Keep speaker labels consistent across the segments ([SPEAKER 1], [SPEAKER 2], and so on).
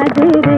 [SPEAKER 1] காதல்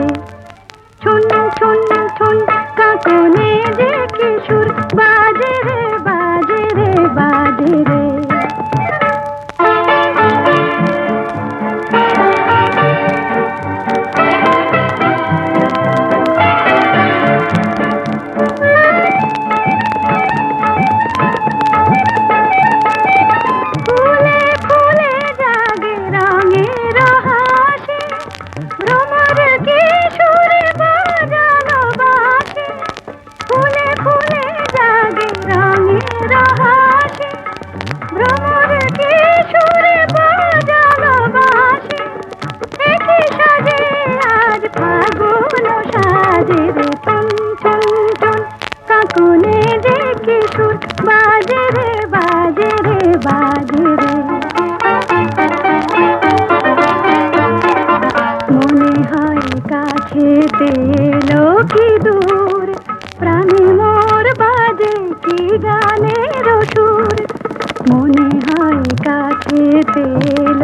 [SPEAKER 1] খেতে এলো কি দূর প্রাণে মোর বাজে কি গানের সুর? মনে হয় কাছে পেল